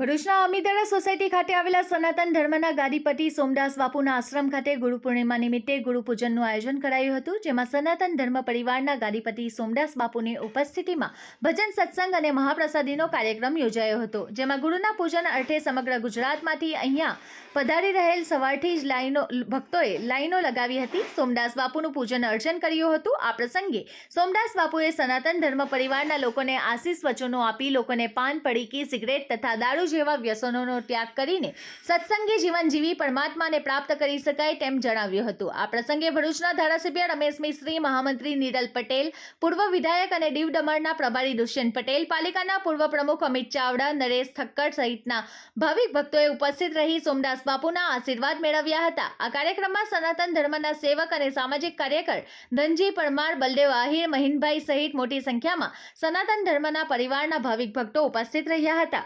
ભરૂચના અમીદરા સોસાયટી ખાતે આવેલા સનાતન ધર્મના ગાદીપતિ સોમદાસ બાપુના આશ્રમ ખાતે ગુરુ પૂર્ણિમા નિમિત્તે ગુરુ પૂજનનું આયોજન કરાયું હતું, જેમાં સનાતન ધર્મ પરિવારના ગાદીપતિ સોમદાસ બાપુની ઉપસ્થિતિમાં ભજન સત્સંગ અને મહાપ્રસાદીનો કાર્યક્રમ યોજાયો હતો, જેમાં ગુરુના પૂજન અર્થે સમગ્ર ગુજરાતમાંથી અહીંયા પધારી રહેલ સવારથી જ લાઈનો, ભક્તોએ લાઈનો લગાવી હતી. સોમદાસ બાપુનું પૂજન અર્ચન કર્યું હતું. આ પ્રસંગે સોમદાસ બાપુએ સનાતન ધર્મ પરિવારના લોકોને આશીષ વચનો આપી, લોકોને પાન પડીકી, સિગરેટ તથા દારૂ જેવા વ્યસનોનો ત્યાગ કરીને સત્સંગી જીવન જીવી પરમાત્માને પ્રાપ્ત કરી શકાય તેમ જણાવ્યું હતું. આ પ્રસંગે ભરૂચના ધારાસભ્ય રમેશ મિસ્ત્રી, મહામંત્રી નીરલ પટેલ, પૂર્વ વિધાયક અને દીવ દમણના પ્રભારી દુષ્યંત પટેલ, પાલિકાના પૂર્વ પ્રમુખ અમિત ચાવડા, નરેશ ઠક્કર સહિતના ભાવિક ભક્તોએ ઉપસ્થિત રહી સોમદાસ બાપુના આશીર્વાદ મેળવ્યા હતા. આ કાર્યક્રમમાં સનાતન ધર્મના સેવક અને સામાજિક કાર્યકર ધનજી પરમાર, બલદેવ આહિર, મહિનભાઈ સહિત મોટી સંખ્યામાં સનાતન ધર્મના પરિવારના ભાવિક ભક્તો ઉપસ્થિત રહ્યા હતા.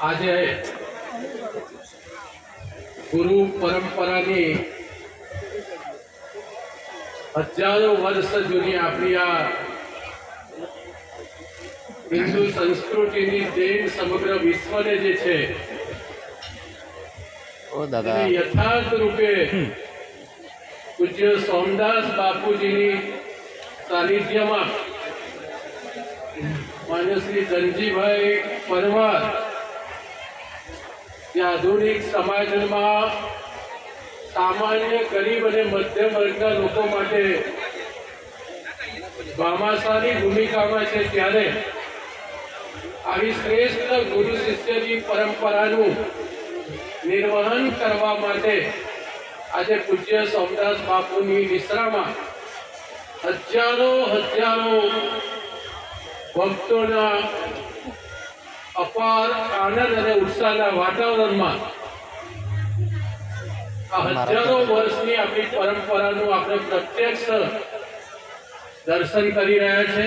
આજે ગુરુ પરંપરાની હજારો વર્ષ જૂની આપણી આ હિન્દુ સંસ્કૃતિની દેન સમગ્ર વિશ્વને જે છે યથાર્થ રૂપે પૂજ્ય સોમદાસ બાપુજીની સાનિધ્યમાં માન્ય શ્રી ધનજીભાઈ પરમાર આધુનિક સમાજમાં સામાન્ય ગરીબ અને મધ્યમ વર્ગના લોકો માટે ભામાશાની ભૂમિકામાં છે ત્યારે આવી શ્રેષ્ઠ ગુરુ શિષ્યની પરંપરાનું નિર્વહન કરવા માટે આજે પૂજ્ય સોમદાસ બાપુની નિશ્રામાં હજારો હજારો ભક્તોના અપાર આનંદ અને ઉત્સાહના વાતાવરણમાં આ હજારો વર્ષની આપણી પરંપરાનું આપણે પ્રત્યક્ષ દર્શન કરી રહ્યા છે.